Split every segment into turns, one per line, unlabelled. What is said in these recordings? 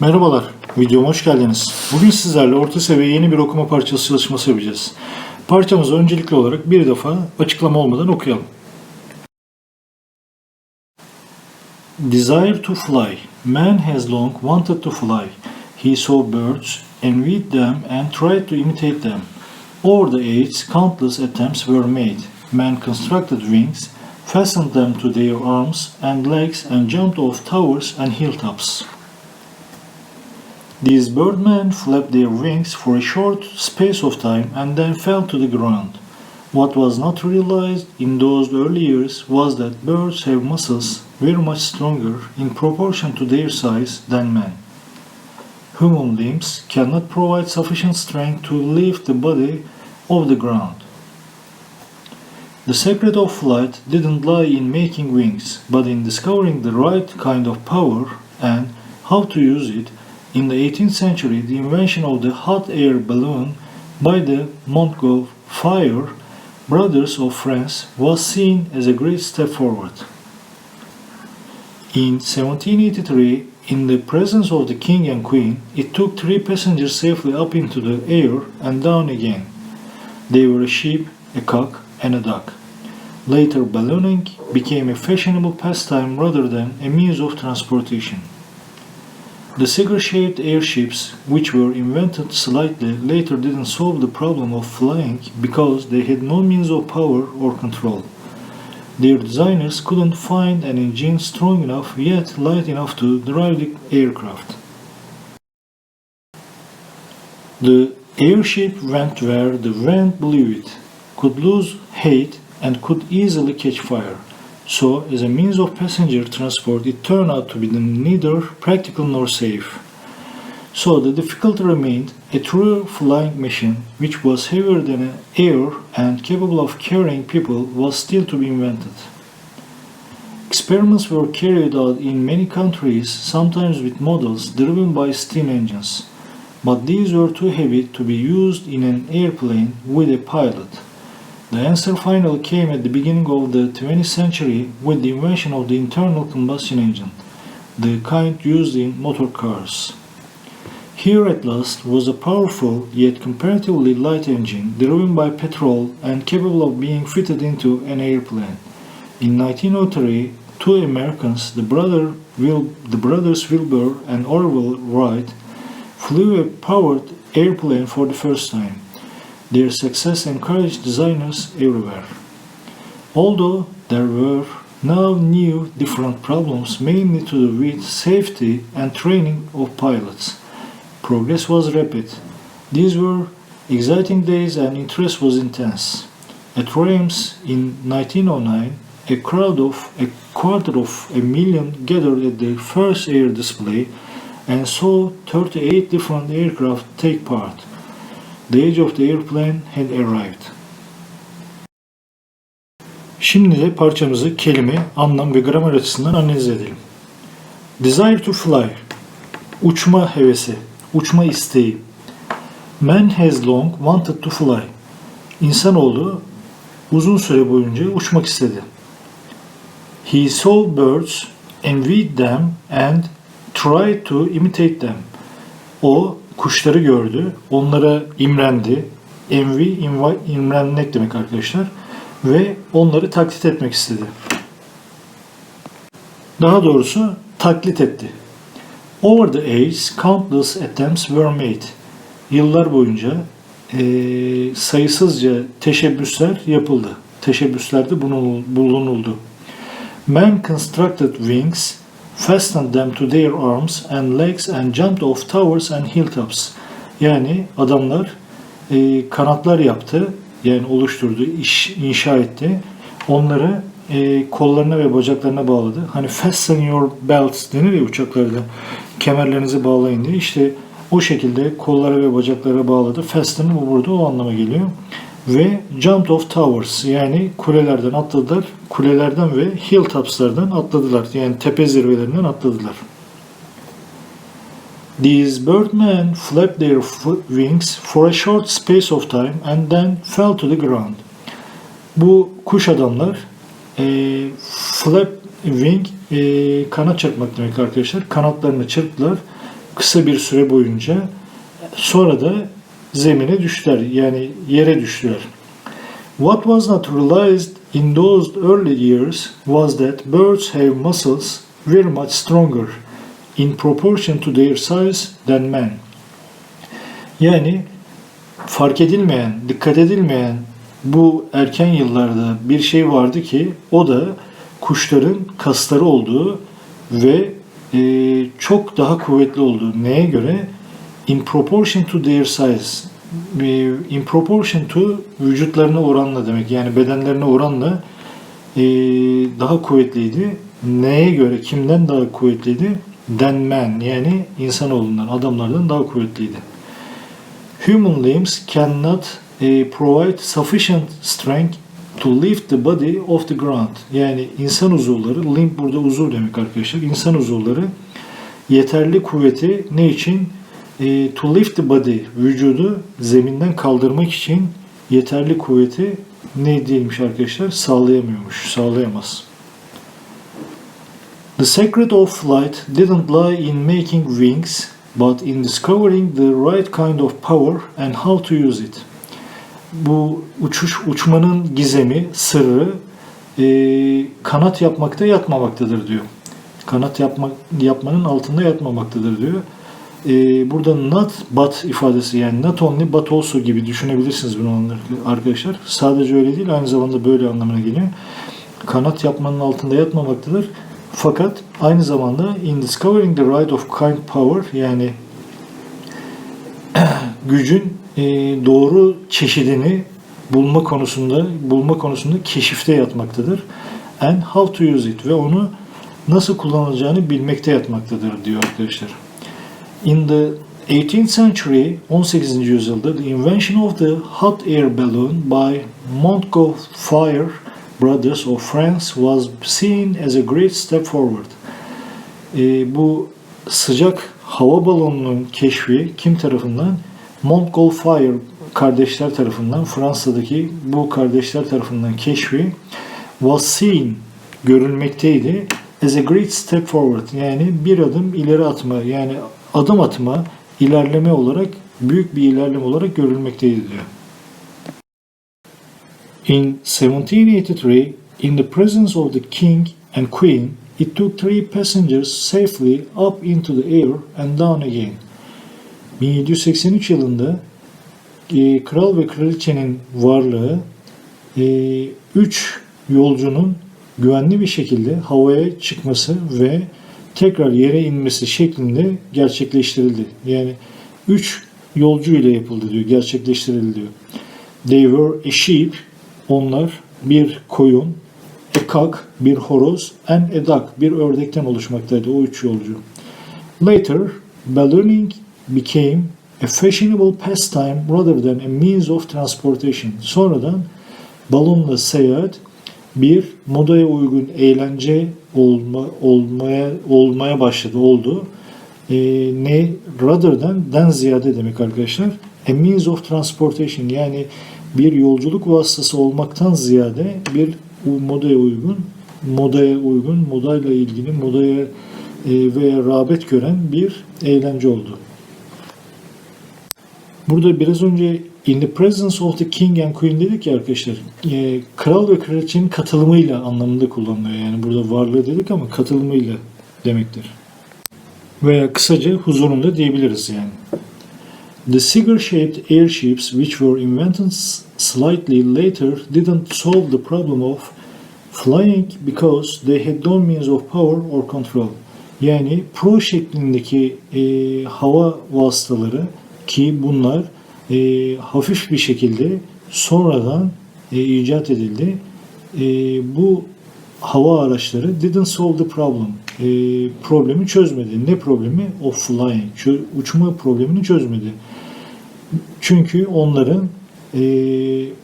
Merhabalar, videoma hoş geldiniz. Bugün sizlerle orta seviye yeni bir okuma parçası çalışması yapacağız. Parçamızı öncelikli olarak bir defa açıklama olmadan okuyalım. Desire to fly. Man has long wanted to fly. He saw birds, envied them and tried to imitate them. Over the ages, countless attempts were made. Man constructed wings, fastened them to their arms and legs and jumped off towers and hilltops. These birdmen flapped their wings for a short space of time and then fell to the ground. What was not realized in those early years was that birds have muscles very much stronger in proportion to their size than men. Human limbs cannot provide sufficient strength to lift the body off the ground. The secret of flight didn't lie in making wings, but in discovering the right kind of power and how to use it in the 18th century, the invention of the hot air balloon by the Montgolfier brothers of France was seen as a great step forward. In 1783, in the presence of the king and queen, it took three passengers safely up into the air and down again. They were a sheep, a cock, and a duck. Later, ballooning became a fashionable pastime rather than a means of transportation. The cigar-shaped airships, which were invented slightly later, didn't solve the problem of flying because they had no means of power or control. Their designers couldn't find an engine strong enough yet light enough to drive the aircraft. The airship went where the wind blew it, could lose height, and could easily catch fire. So, as a means of passenger transport, it turned out to be neither practical nor safe. So, the difficulty remained a true flying machine, which was heavier than air and capable of carrying people, was still to be invented. Experiments were carried out in many countries, sometimes with models driven by steam engines, but these were too heavy to be used in an airplane with a pilot. The answer finally came at the beginning of the 20th century with the invention of the internal combustion engine, the kind used in motor cars. Here at last was a powerful yet comparatively light engine driven by petrol and capable of being fitted into an airplane. In 1903, two Americans, the, brother Wil- the brothers Wilbur and Orville Wright, flew a powered airplane for the first time. Their success encouraged designers everywhere. Although there were now new different problems mainly to do with safety and training of pilots. Progress was rapid. These were exciting days and interest was intense. At Reims in 1909, a crowd of a quarter of a million gathered at the first air display and saw 38 different aircraft take part. The age of the airplane had arrived. Şimdi de parçamızı kelime, anlam ve gramer açısından analiz edelim. Desire to fly, uçma hevesi, uçma isteği. Man has long wanted to fly. İnsanoğlu uzun süre boyunca uçmak istedi. He saw birds, envied them and tried to imitate them. O kuşları gördü, onlara imrendi. Envy, imrenmek demek arkadaşlar. Ve onları taklit etmek istedi. Daha doğrusu taklit etti. Over the ages, countless attempts were made. Yıllar boyunca eee, sayısızca teşebbüsler yapıldı. Teşebbüslerde bulunul- bulunuldu. Man constructed wings, fastened them to their arms and legs and jumped off towers and hilltops. Yani adamlar e, kanatlar yaptı, yani oluşturdu, iş, inşa etti. Onları e, kollarına ve bacaklarına bağladı. Hani fasten your belts denir ya uçaklarda. Kemerlerinizi bağlayın diye. İşte o şekilde kollara ve bacaklara bağladı. Fasten bu burada o anlama geliyor. Ve jumped off towers yani kulelerden atladılar. Kulelerden ve hilltopslardan atladılar. Yani tepe zirvelerinden atladılar. These birdmen flapped their wings for a short space of time and then fell to the ground. Bu kuş adamlar e, flap wing e, kanat çırpmak demek arkadaşlar. Kanatlarını çırptılar kısa bir süre boyunca sonra da zemine düştüler. Yani yere düştüler. What was not realized in those early years was that birds have muscles very much stronger in proportion to their size than men. Yani fark edilmeyen, dikkat edilmeyen bu erken yıllarda bir şey vardı ki o da kuşların kasları olduğu ve e, çok daha kuvvetli olduğu. Neye göre? In proportion to their size. E, In proportion to vücutlarına oranla demek. Yani bedenlerine oranla e, daha kuvvetliydi. Neye göre? Kimden daha kuvvetliydi? Than man. Yani insanoğlundan, adamlardan daha kuvvetliydi. Human limbs cannot eh, provide sufficient strength to lift the body off the ground. Yani insan uzuvları, limb burada uzuv demek arkadaşlar. İnsan uzuvları yeterli kuvveti ne için? Eh, to lift the body, vücudu zeminden kaldırmak için yeterli kuvveti ne değilmiş arkadaşlar? Sağlayamıyormuş, sağlayamaz. The secret of flight didn't lie in making wings, but in discovering the right kind of power and how to use it. Bu uçuş uçmanın gizemi, sırrı e, kanat yapmakta yatmamaktadır diyor. Kanat yapmak yapmanın altında yatmamaktadır diyor. E, burada not but ifadesi yani not only but also gibi düşünebilirsiniz bunu arkadaşlar. Sadece öyle değil aynı zamanda böyle anlamına geliyor. Kanat yapmanın altında yatmamaktadır. Fakat aynı zamanda in discovering the right of kind power yani gücün e, doğru çeşidini bulma konusunda bulma konusunda keşifte yatmaktadır. And how to use it ve onu nasıl kullanılacağını bilmekte yatmaktadır diyor arkadaşlar. In the 18th century, 18. yüzyılda the invention of the hot air balloon by Montgolfier brothers of France was seen as a great step forward. E, bu sıcak hava balonunun keşfi kim tarafından? Montgolfier kardeşler tarafından, Fransa'daki bu kardeşler tarafından keşfi was seen, görülmekteydi as a great step forward. Yani bir adım ileri atma, yani adım atma, ilerleme olarak, büyük bir ilerleme olarak görülmekteydi diyor. In 1783, in the presence of the king and queen, it took three passengers safely up into the air and down again. 1783 yılında e, kral ve kraliçenin varlığı e, üç yolcunun güvenli bir şekilde havaya çıkması ve tekrar yere inmesi şeklinde gerçekleştirildi. Yani üç yolcu ile yapıldı diyor, gerçekleştirildi diyor. They were a sheep, onlar bir koyun, a cock, bir horoz, and a duck, bir ördekten oluşmaktaydı o üç yolcu. Later, ballooning became a fashionable pastime rather than a means of transportation. Sonradan balonla seyahat bir modaya uygun eğlence olma, olmaya olmaya başladı oldu. E, ne rather den ziyade demek arkadaşlar. A means of transportation yani bir yolculuk vasıtası olmaktan ziyade bir modaya uygun modaya uygun modayla ilgili modaya e, veya rağbet gören bir eğlence oldu. Burada biraz önce in the presence of the king and queen dedik ya arkadaşlar. E, kral ve kraliçenin katılımıyla anlamında kullanılıyor. Yani burada varlığı dedik ama katılımıyla demektir. Veya kısaca huzurunda diyebiliriz yani. The cigar-shaped airships which were invented slightly later didn't solve the problem of flying because they had no means of power or control. Yani pro şeklindeki e, hava vasıtaları ki bunlar e, hafif bir şekilde sonradan e, icat edildi. E, bu hava araçları didn't solve the problem. E, problemi çözmedi. Ne problemi? Of flying. Çö- uçma problemini çözmedi. Çünkü onların e,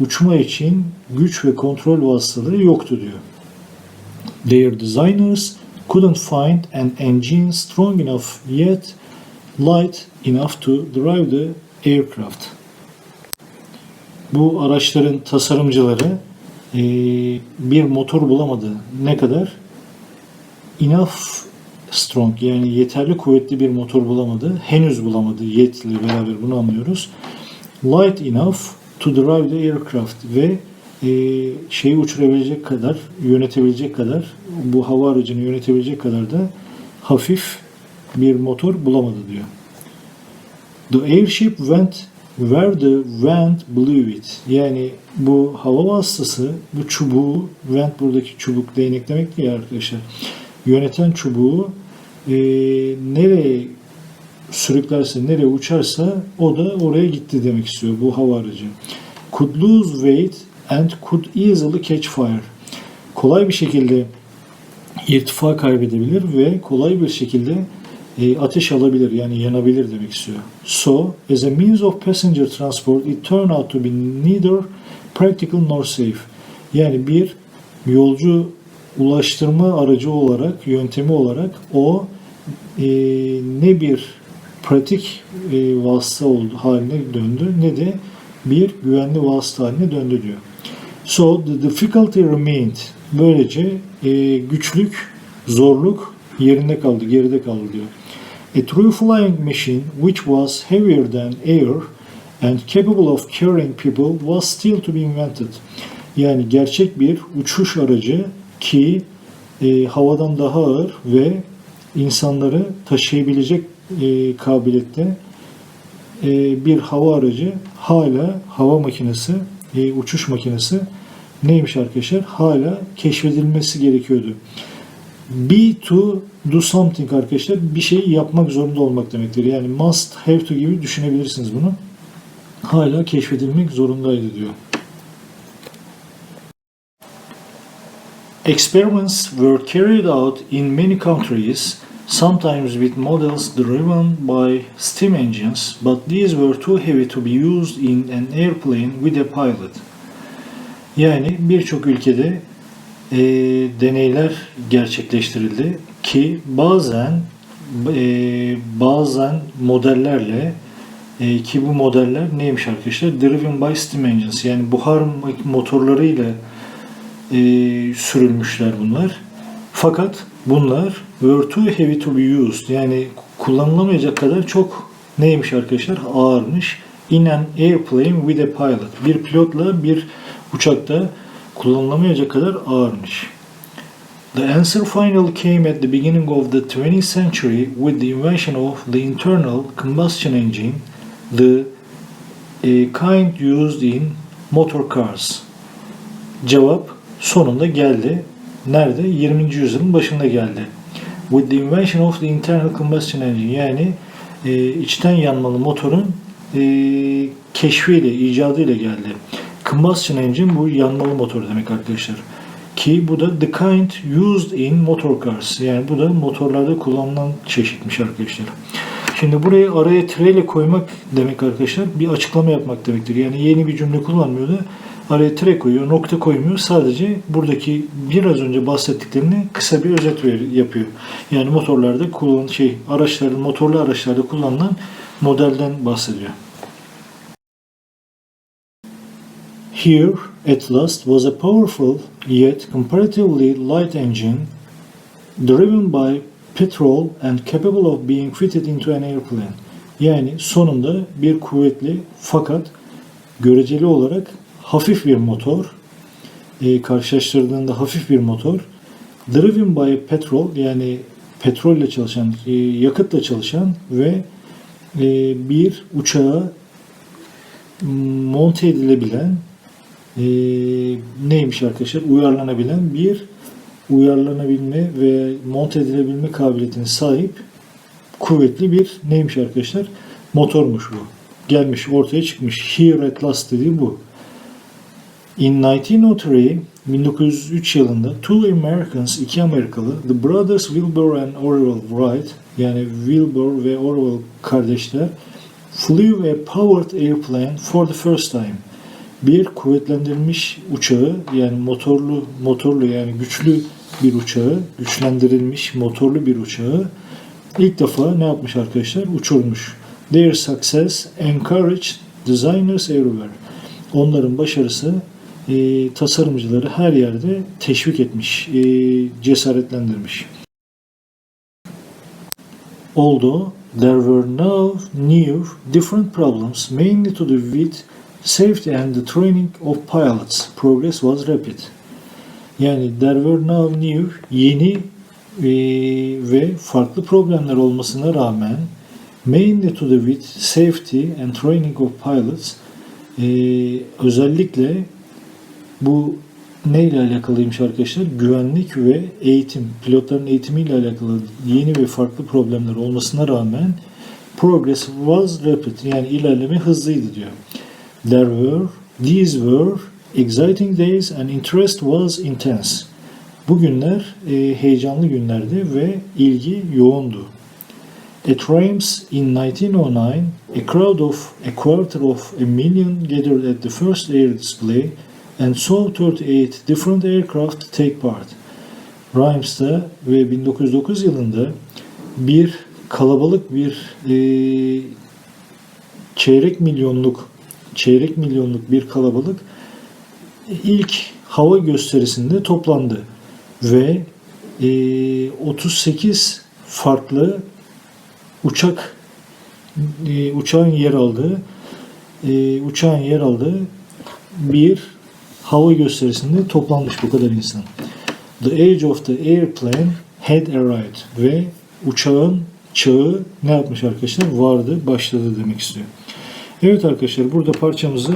uçma için güç ve kontrol vasıtaları yoktu diyor. Their designers couldn't find an engine strong enough yet light enough to drive the aircraft. Bu araçların tasarımcıları e, bir motor bulamadı. Ne kadar? Enough strong yani yeterli kuvvetli bir motor bulamadı. Henüz bulamadı. Yet ile beraber bunu anlıyoruz. Light enough to drive the aircraft ve e, şeyi uçurabilecek kadar, yönetebilecek kadar, bu hava aracını yönetebilecek kadar da hafif bir motor bulamadı diyor. The airship went where the wind blew it. Yani bu hava vasıtası bu çubuğu, wind buradaki çubuk değnek demek ya arkadaşlar. Yöneten çubuğu e, nereye sürüklerse, nereye uçarsa o da oraya gitti demek istiyor bu hava aracı. Could lose weight and could easily catch fire. Kolay bir şekilde irtifa kaybedebilir ve kolay bir şekilde e, ateş alabilir yani yanabilir demek istiyor. So, as a means of passenger transport, it turned out to be neither practical nor safe. Yani bir yolcu ulaştırma aracı olarak, yöntemi olarak o e, ne bir pratik e, vasıta oldu, haline döndü ne de bir güvenli vasıta haline döndü diyor. So the difficulty remained. Böylece e, güçlük, zorluk yerinde kaldı, geride kaldı diyor. A true flying machine which was heavier than air and capable of carrying people was still to be invented. Yani gerçek bir uçuş aracı ki e, havadan daha ağır ve insanları taşıyabilecek e, kabiliyette e, bir hava aracı hala hava makinesi, e, uçuş makinesi neymiş arkadaşlar? Hala keşfedilmesi gerekiyordu. Be to do something arkadaşlar bir şey yapmak zorunda olmak demektir. Yani must have to gibi düşünebilirsiniz bunu. Hala keşfedilmek zorundaydı diyor. Experiments were carried out in many countries, sometimes with models driven by steam engines, but these were too heavy to be used in an airplane with a pilot. Yani birçok ülkede e, deneyler gerçekleştirildi ki bazen e, bazen modellerle e, ki bu modeller neymiş arkadaşlar? Driven by steam engines yani buhar motorlarıyla e, sürülmüşler bunlar. Fakat bunlar were too heavy to be used yani kullanılamayacak kadar çok neymiş arkadaşlar? Ağırmış. In an airplane with a pilot. Bir pilotla bir uçakta kullanılamayacak kadar ağırmış. The answer finally came at the beginning of the 20th century with the invention of the internal combustion engine, the a kind used in motor cars. Cevap sonunda geldi. Nerede? 20. yüzyılın başında geldi. With the invention of the internal combustion engine yani e, içten yanmalı motorun e, keşfiyle, icadıyla geldi. Combustion engine bu yanmalı motor demek arkadaşlar. Ki bu da the kind used in motor cars. Yani bu da motorlarda kullanılan çeşitmiş arkadaşlar. Şimdi burayı araya tireyle koymak demek arkadaşlar bir açıklama yapmak demektir. Yani yeni bir cümle kullanmıyor da araya tire koyuyor, nokta koymuyor. Sadece buradaki biraz önce bahsettiklerini kısa bir özet ver, yapıyor. Yani motorlarda kullan şey araçların motorlu araçlarda kullanılan modelden bahsediyor. Here, at last, was a powerful yet comparatively light engine driven by petrol and capable of being fitted into an airplane. Yani sonunda bir kuvvetli fakat göreceli olarak hafif bir motor, e, karşılaştırdığında hafif bir motor, driven by petrol yani petrolle çalışan, e, yakıtla çalışan ve e, bir uçağa monte edilebilen e, neymiş arkadaşlar? Uyarlanabilen bir uyarlanabilme ve monte edilebilme kabiliyetine sahip kuvvetli bir neymiş arkadaşlar? Motormuş bu. Gelmiş ortaya çıkmış. Here at last dediği bu. In 1903 1903 yılında two Americans, iki Amerikalı, the brothers Wilbur and Orwell Wright, yani Wilbur ve Orwell kardeşler, flew a powered airplane for the first time. Bir kuvvetlendirilmiş uçağı, yani motorlu, motorlu yani güçlü bir uçağı, güçlendirilmiş motorlu bir uçağı ilk defa ne yapmış arkadaşlar? Uçurmuş. Their success encouraged designers everywhere. Onların başarısı e, tasarımcıları her yerde teşvik etmiş, e, cesaretlendirmiş. Although there were now new, different problems, mainly to do with safety and the training of pilots, progress was rapid. Yani there were now new, yeni e, ve farklı problemler olmasına rağmen mainly to do with safety and training of pilots e, özellikle bu neyle alakalıymış arkadaşlar? Güvenlik ve eğitim, pilotların eğitimiyle alakalı yeni ve farklı problemler olmasına rağmen progress was rapid yani ilerleme hızlıydı diyor. There were, these were exciting days and interest was intense. Bu günler e, heyecanlı günlerdi ve ilgi yoğundu. At Reims in 1909, a crowd of a quarter of a million gathered at the first air display and saw 38 different aircraft take part. Reims'ta ve 1909 yılında bir kalabalık bir e, çeyrek milyonluk çeyrek milyonluk bir kalabalık ilk hava gösterisinde toplandı ve e, 38 farklı uçak e, uçağın yer aldığı e, uçağın yer aldığı bir hava gösterisinde toplanmış bu kadar insan. The age of the airplane had arrived ve uçağın çağı ne yapmış arkadaşlar? Vardı, başladı demek istiyor. Evet arkadaşlar burada parçamızı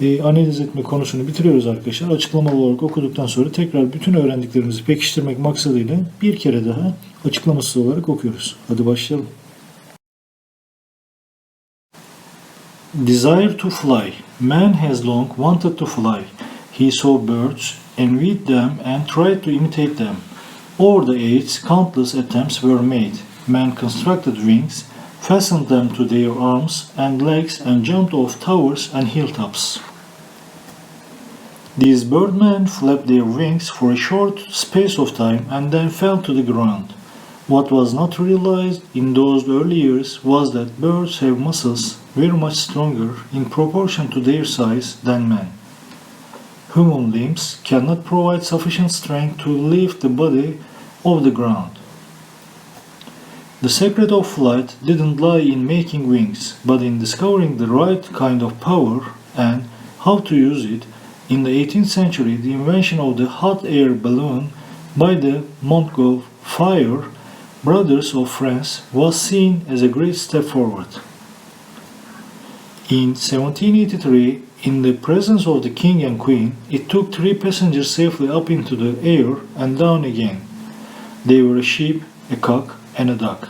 e, analiz etme konusunu bitiriyoruz arkadaşlar. Açıklamalı olarak okuduktan sonra tekrar bütün öğrendiklerimizi pekiştirmek maksadıyla bir kere daha açıklaması olarak okuyoruz. Hadi başlayalım. Desire to fly. Man has long wanted to fly. He saw birds, envied them, and tried to imitate them. Over the ages, countless attempts were made. Man constructed wings, fastened them to their arms and legs, and jumped off towers and hilltops. These birdmen flapped their wings for a short space of time and then fell to the ground. What was not realized in those early years was that birds have muscles very much stronger in proportion to their size than men. Human limbs cannot provide sufficient strength to lift the body off the ground. The secret of flight didn't lie in making wings, but in discovering the right kind of power and how to use it. In the 18th century, the invention of the hot air balloon by the Montgolfier brothers of France was seen as a great step forward. In 1783, in the presence of the king and queen, it took three passengers safely up into the air and down again. They were a sheep, a cock, and a duck.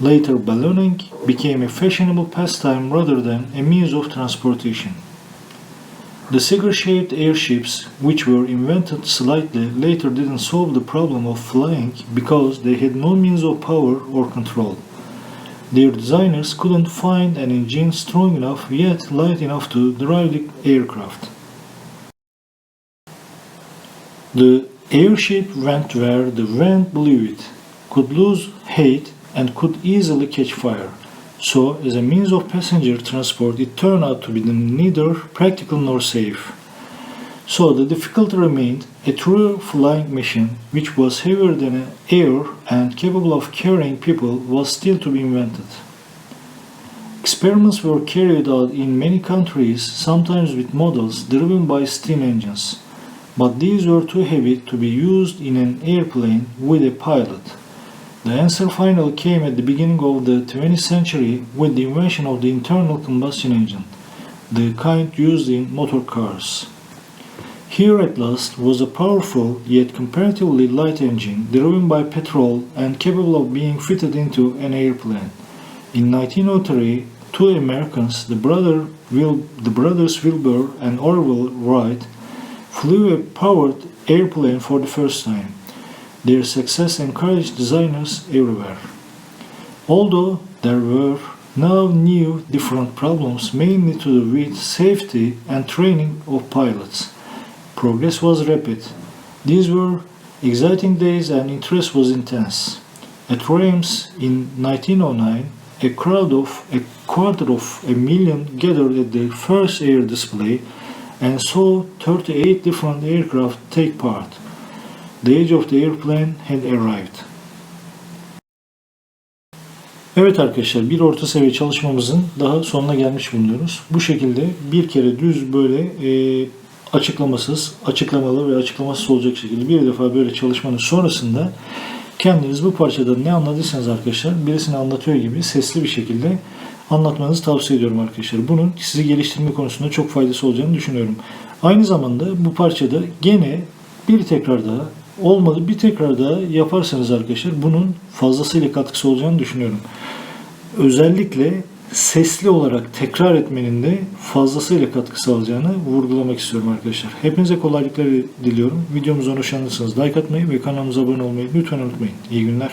Later, ballooning became a fashionable pastime rather than a means of transportation. The cigar-shaped airships, which were invented slightly later, didn't solve the problem of flying because they had no means of power or control. Their designers couldn't find an engine strong enough yet light enough to drive the aircraft. The airship went where the wind blew it, could lose height, and could easily catch fire. So, as a means of passenger transport, it turned out to be neither practical nor safe. So, the difficulty remained a true flying machine, which was heavier than air and capable of carrying people, was still to be invented. Experiments were carried out in many countries, sometimes with models driven by steam engines, but these were too heavy to be used in an airplane with a pilot. The answer finally came at the beginning of the 20th century with the invention of the internal combustion engine, the kind used in motor cars. Here at last was a powerful yet comparatively light engine driven by petrol and capable of being fitted into an airplane. In 1903, two Americans, the, brother Wil- the brothers Wilbur and Orville Wright, flew a powered airplane for the first time. Their success encouraged designers everywhere. Although there were now new different problems mainly to do with safety and training of pilots. Progress was rapid. These were exciting days and interest was intense. At Reims in 1909, a crowd of a quarter of a million gathered at the first air display and saw 38 different aircraft take part. The age of the airplane had arrived. Evet arkadaşlar bir orta seviye çalışmamızın daha sonuna gelmiş bulunuyoruz. Bu şekilde bir kere düz böyle e, açıklamasız, açıklamalı ve açıklamasız olacak şekilde bir defa böyle çalışmanın sonrasında kendiniz bu parçadan ne anladıysanız arkadaşlar birisine anlatıyor gibi sesli bir şekilde anlatmanızı tavsiye ediyorum arkadaşlar. Bunun sizi geliştirme konusunda çok faydası olacağını düşünüyorum. Aynı zamanda bu parçada gene bir tekrar daha olmadı bir tekrar daha yaparsanız arkadaşlar bunun fazlasıyla katkısı olacağını düşünüyorum. Özellikle sesli olarak tekrar etmenin de fazlasıyla katkı sağlayacağını vurgulamak istiyorum arkadaşlar. Hepinize kolaylıklar diliyorum. Videomuza hoşlanırsanız like atmayı ve kanalımıza abone olmayı lütfen unutmayın. İyi günler.